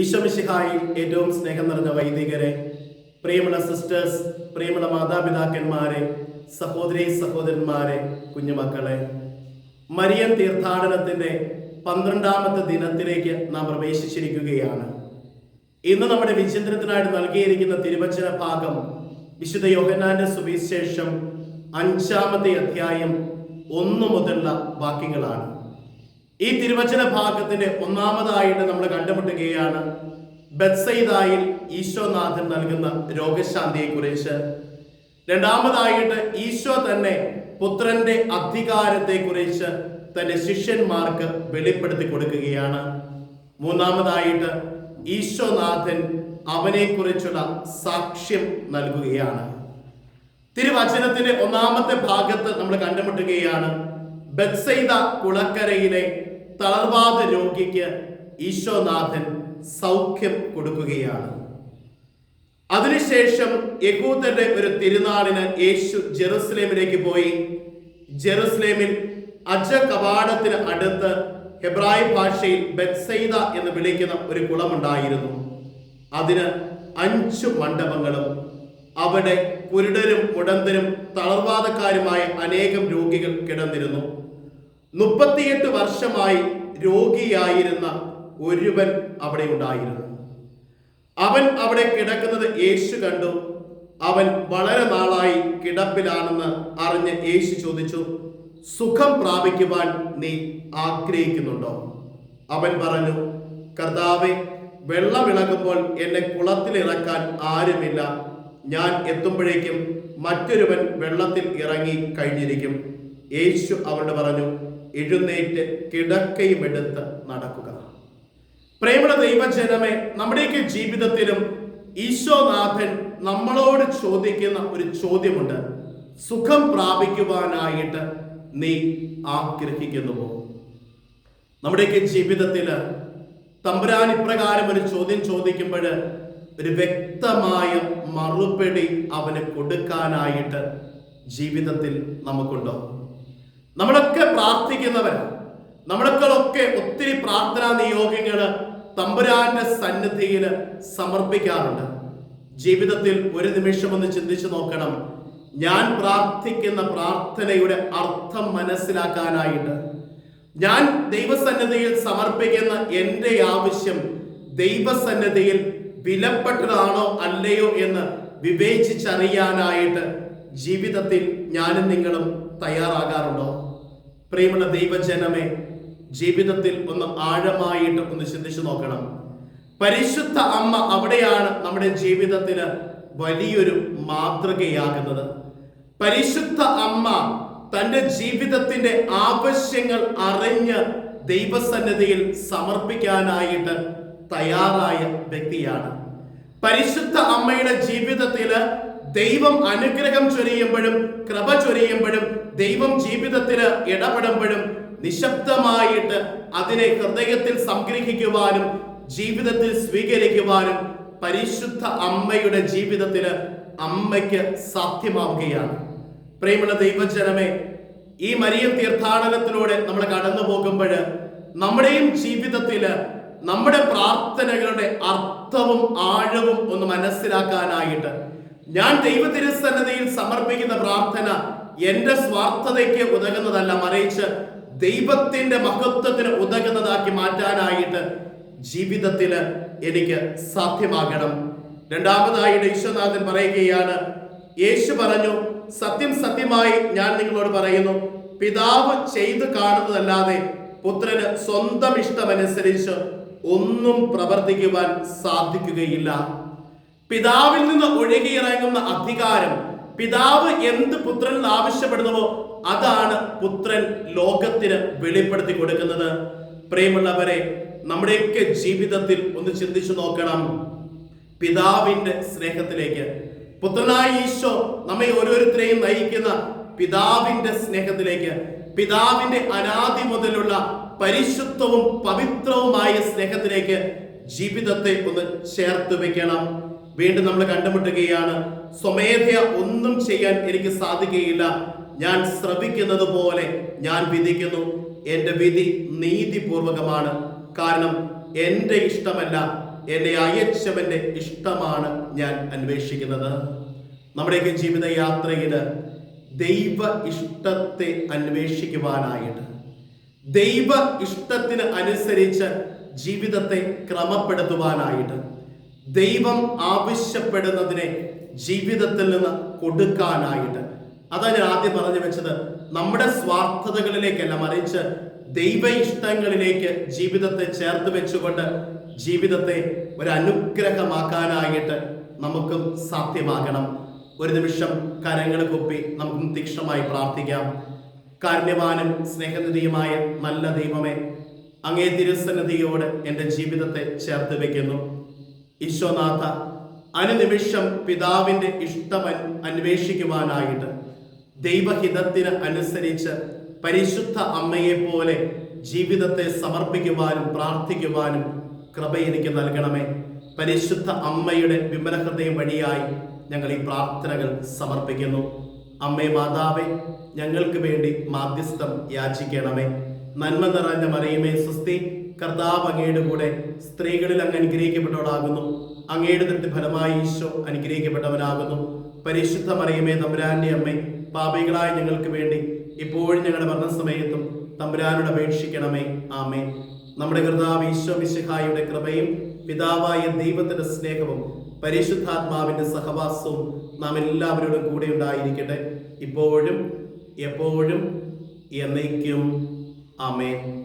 ഈശോമിശിഹായിൽ ഏറ്റവും സ്നേഹം നിറഞ്ഞ വൈദികരെ പ്രിയമുള്ള സിസ്റ്റേഴ്സ് പ്രിയമുള്ള മാതാപിതാക്കന്മാരെ സഹോദരി സഹോദരന്മാരെ കുഞ്ഞുമക്കളെ. മരിയൻ തീർത്ഥാടനത്തിന്റെ പന്ത്രണ്ടാമത്തെ ദിനത്തിലേക്ക് നാം പ്രവേശിച്ചിരിക്കുകയാണ്. ഇന്ന് നമ്മുടെ വിചിന്തനത്തിനായിട്ട് നൽകിയിരിക്കുന്ന തിരുവചന ഭാഗം വിശുദ്ധ യോഹന്നാന്റെ സുവിശേഷം അഞ്ചാമത്തെ അധ്യായം ഒന്നു മുതലുള്ള വാക്യങ്ങളാണ്. ഈ തിരുവചന ഭാഗത്തിന്റെ ഒന്നാമതായിട്ട് നമ്മൾ കണ്ടുമുട്ടുകയാണ് ബത്സൈദായിൽ ഈശോനാഥൻ നൽകുന്ന രോഗശാന്തിയെ കുറിച്ച്. രണ്ടാമതായിട്ട് ഈശോ തന്നെ പുത്രന്റെ അധികാരത്തെ കുറിച്ച് തന്റെ ശിഷ്യന്മാർക്ക് വെളിപ്പെടുത്തി കൊടുക്കുകയാണ്. മൂന്നാമതായിട്ട് ഈശോനാഥൻ അവനെ കുറിച്ചുള്ള സാക്ഷ്യം നൽകുകയാണ്. തിരുവചനത്തിന്റെ ഒന്നാമത്തെ ഭാഗത്ത് നമ്മൾ കണ്ടുമുട്ടുകയാണ് ബത്സൈദ കുളക്കരയിലെ തളർവാദ രോഗിക്ക് ഈശോനാഥൻ സൗഖ്യം കൊടുക്കുകയാണ്. അതിനുശേഷം യഹൂദന്റെ ഒരു തിരുനാളിന് യേശു ജെറുസലേമിലേക്ക് പോയി. ജെറുസലേമിൽ അജ കവാടത്തിന് അടുത്ത് ഹെബ്രായ ഭാഷയിൽ ബത്സൈദ എന്ന് വിളിക്കുന്ന ഒരു കുളമുണ്ടായിരുന്നു. അതിന് അഞ്ചു മണ്ഡപങ്ങളും അവിടെ കുരുടരും മുടന്തരും തളർവാദക്കാരുമായ അനേകം രോഗികൾ കിടന്നിരുന്നു. മുപ്പത്തിയെട്ട് വർഷമായി രോഗിയായിരുന്ന ഒരുവൻ അവിടെ ഉണ്ടായിരുന്നു. അവൻ അവിടെ കിടക്കുന്നത് യേശു കണ്ടു. അവൻ വളരെ നാളായി കിടപ്പിലാണെന്ന് അറിഞ്ഞ് യേശു ചോദിച്ചു സുഖം പ്രാപിക്കുവാൻ നീ ആഗ്രഹിക്കുന്നുണ്ടോ? അവൻ പറഞ്ഞു കർത്താവെ വെള്ളമിളകുമ്പോൾ എന്നെ കുളത്തിൽ ഇറക്കാൻ ആരുമില്ല. ഞാൻ എത്തുമ്പോഴേക്കും മറ്റൊരുവൻ വെള്ളത്തിൽ ഇറങ്ങി കഴിഞ്ഞിരിക്കും. യേശു അവനോട് പറഞ്ഞു എഴുന്നേറ്റ് കിടക്കയും എടുത്ത് നടക്കുക. പ്രേമയുടെ ദൈവജനമേ നമ്മുടെയൊക്കെ ജീവിതത്തിലും ഈശോനാഥൻ നമ്മളോട് ചോദിക്കുന്ന ഒരു ചോദ്യമുണ്ട്. സുഖം പ്രാപിക്കുവാനായിട്ട് നീ ആഗ്രഹിക്കുന്നുവോ? നമ്മുടെയൊക്കെ ജീവിതത്തിൽ തമ്പുരാൻ ഇപ്രകാരം ഒരു ചോദ്യം ചോദിക്കുമ്പോൾ ഒരു വ്യക്തമായ മറുപടി അവന് കൊടുക്കാനായിട്ട് ജീവിതത്തിൽ നമുക്കുണ്ടോ? നമ്മളൊക്കെ പ്രാർത്ഥിക്കുന്നവരാണ് നമ്മളൊക്കെ ഒത്തിരി പ്രാർത്ഥനാ നിയോഗങ്ങൾ തമ്പുരാന്റെ സന്നിധിയിൽ സമർപ്പിക്കാറുണ്ട്. ജീവിതത്തിൽ ഒരു നിമിഷം ഒന്ന് ചിന്തിച്ചു നോക്കണം. ഞാൻ പ്രാർത്ഥിക്കുന്ന പ്രാർത്ഥനയുടെ അർത്ഥം മനസ്സിലാക്കാനായിട്ട്. ഞാൻ ദൈവസന്നിധിയിൽ സമർപ്പിക്കുന്ന എന്റെ ആവശ്യം ദൈവസന്നിധിയിൽ വിലപ്പെട്ടതാണോ അല്ലയോ എന്ന് വിവേചിച്ചറിയാനായിട്ട് ജീവിതത്തിൽ ഞാനും നിങ്ങളും തയ്യാറാകാറുണ്ടോ? പ്രിയമുള്ള ദൈവജനമേ ജീവിതത്തിൽ ഒന്ന് ആഴമായിട്ട് ഒന്ന് ചിന്തിച്ചു നോക്കണം. പരിശുദ്ധ അമ്മ അവിടെയാണ് നമ്മുടെ ജീവിതത്തിന് വലിയൊരു മാതൃകയാകുന്നത്. പരിശുദ്ധ അമ്മ തന്റെ ജീവിതത്തിന്റെ ആവശ്യങ്ങൾ അറിഞ്ഞ് ദൈവസന്നിധിയിൽ സമർപ്പിക്കാനായിട്ട് തയ്യാറായ വ്യക്തിയാണ്. പരിശുദ്ധ അമ്മയുടെ ജീവിതത്തിൽ ദൈവം അനുഗ്രഹം ചൊരിയുമ്പോഴും കൃപ ചൊരിയുമ്പോഴും ദൈവം ജീവിതത്തിന് ഇടപെടുമ്പോഴും നിശബ്ദമായിട്ട് അതിനെ ഹൃദയത്തിൽ സംഗ്രഹിക്കുവാനും ജീവിതത്തിൽ സ്വീകരിക്കുവാനും പരിശുദ്ധ അമ്മയുടെ ജീവിതത്തിൽ അമ്മയ്ക്ക് സാധ്യമാവുകയാണ്. പ്രേമുള്ള ദൈവജനമേ ഈ മരിയ തീർത്ഥാടനത്തിലൂടെ നമ്മൾ കടന്നു പോകുമ്പോൾ നമ്മുടെയും ജീവിതത്തിൽ നമ്മുടെ പ്രാർത്ഥനകളുടെ അർത്ഥവും ആഴവും ഒന്ന് മനസ്സിലാക്കാനായിട്ട് ഞാൻ ദൈവ തിരുസന്നതയിൽ സമർപ്പിക്കുന്ന പ്രാർത്ഥന എന്റെ സ്വാർത്ഥതയ്ക്ക് ഉതകുന്നതല്ല. മറിച്ച് ദൈവത്തിന്റെ മഹത്വത്തിന് ഉതകുന്നതാക്കി മാറ്റാനായിട്ട് ജീവിതത്തിൽ എനിക്ക് സാധ്യമാകണം. രണ്ടാമതായിട്ട് ഈശ്വനാഥൻ പറയുകയാണ് യേശു പറഞ്ഞു സത്യം സത്യമായി ഞാൻ നിങ്ങളോട് പറയുന്നു പിതാവ് ചെയ്തു കാണുന്നതല്ലാതെ പുത്രന് സ്വന്തം ഇഷ്ടമനുസരിച്ച് ഒന്നും പ്രവർത്തിക്കുവാൻ സാധിക്കുകയില്ല. പിതാവിൽ നിന്ന് ഒഴുകിയിറങ്ങുന്ന അധികാരം പിതാവ് എന്ത് പുത്രനിൽ ആവശ്യപ്പെടുന്നുവോ അതാണ് പുത്രൻ ലോകത്തിന് വെളിപ്പെടുത്തി കൊടുക്കുന്നത്. പ്രിയമുള്ളവരെ നമ്മുടെയൊക്കെ ജീവിതത്തിൽ ഒന്ന് ചിന്തിച്ചു നോക്കണം. പിതാവിന്റെ സ്നേഹത്തിലേക്ക്. പുത്രനായ ഈശോ നമ്മെ ഓരോരുത്തരെയും നയിക്കുന്ന പിതാവിന്റെ സ്നേഹത്തിലേക്ക്. പിതാവിന്റെ അനാദി മുതലുള്ള പരിശുദ്ധവും പവിത്രവുമായ സ്നേഹത്തിലേക്ക് ജീവിതത്തെ ഒന്ന് ചേർത്ത് വെക്കണം. വീണ്ടും നമ്മൾ കണ്ടുമുട്ടുകയാണ്. സ്വമേധയ ഒന്നും ചെയ്യാൻ എനിക്ക് സാധിക്കുകയില്ല. ഞാൻ ശ്രവിക്കുന്നത് പോലെ ഞാൻ വിധിക്കുന്നു. എന്റെ വിധി നീതിപൂർവകമാണ്. കാരണം എന്റെ ഇഷ്ടമല്ല എന്നെ അയച്ചവന്റെ ഇഷ്ടമാണ് ഞാൻ അന്വേഷിക്കുന്നത്. നമ്മുടെയൊക്കെ ജീവിത യാത്രയിൽ ദൈവ ഇഷ്ടത്തെ അന്വേഷിക്കുവാനായിട്ട് ദൈവ ഇഷ്ടത്തിന് അനുസരിച്ച് ജീവിതത്തെ ക്രമപ്പെടുത്തുവാനായിട്ട് ദൈവം ആവശ്യപ്പെടുന്നതിനെ ജീവിതത്തിൽ നിന്ന് കൊടുക്കാനായിട്ട്. അതാണ് ഞാൻ ആദ്യം പറഞ്ഞു വെച്ചത്. നമ്മുടെ സ്വാർത്ഥതകളിലേക്കല്ല മറിച്ച് ദൈവ ഇഷ്ടങ്ങളിലേക്ക് ജീവിതത്തെ ചേർത്ത് വെച്ചുകൊണ്ട് ജീവിതത്തെ ഒരു അനുഗ്രഹമാക്കാനായിട്ട് നമുക്കും സാധ്യമാകണം. ഒരു നിമിഷം കരങ്ങൾ കൊപ്പി നമുക്കും തീക്ഷണമായി പ്രാർത്ഥിക്കാം. കാരുണ്യവാനും സ്നേഹനിധിയുമായ നല്ല ദൈവമേ അങ്ങേ തിരുസന്നിധിയോട് എന്റെ ജീവിതത്തെ ചേർത്ത് വെക്കുന്നു. ഈശോനാഥ അനുനിമിഷം പിതാവിന്റെ ഇഷ്ടം അന്വേഷിക്കുവാനായിട്ട് ദൈവഹിതത്തിന് അനുസരിച്ച് പരിശുദ്ധ അമ്മയെ പോലെ ജീവിതത്തെ സമർപ്പിക്കുവാനും പ്രാർത്ഥിക്കുവാനും കൃപ എനിക്ക് നൽകണമേ. പരിശുദ്ധ അമ്മയുടെ വിമലഹൃദയം വഴിയായി ഞങ്ങൾ ഈ പ്രാർത്ഥനകൾ സമർപ്പിക്കുന്നു. അമ്മേ മാതാവേ ഞങ്ങൾക്ക് വേണ്ടി മാധ്യസ്ഥം യാചിക്കണമേ. നന്മ നിറഞ്ഞ മറിയുമേ സുസ്തി കർത്താവ് അങ്ങയുടെ കൂടെ സ്ത്രീകളിൽ അങ്ങ് അനുഗ്രഹിക്കപ്പെട്ടവളാകുന്നു. അങ്ങയുടെ തൃപ്തി ഫലമായി ഈശോ അനുഗ്രഹിക്കപ്പെട്ടവനാകുന്നു. പരിശുദ്ധ മറിയമേ തമ്പുരാന്റെ അമ്മേ പാപികളായ ഞങ്ങൾക്ക് വേണ്ടി ഇപ്പോഴും ഞങ്ങളുടെ മരണസമയത്തും തമ്പുരാനോട് അപേക്ഷിക്കണമേ. ആമേ നമ്മുടെ കർത്താവ് ഈശോ മിശിഹായുടെ കൃപയും പിതാവായ ദൈവത്തിന്റെ സ്നേഹവും പരിശുദ്ധാത്മാവിന്റെ സഹവാസവും നാം എല്ലാവരോടും കൂടെ ഉണ്ടായിരിക്കട്ടെ. ഇപ്പോഴും എപ്പോഴും എന്നേക്കും. ആമേൻ.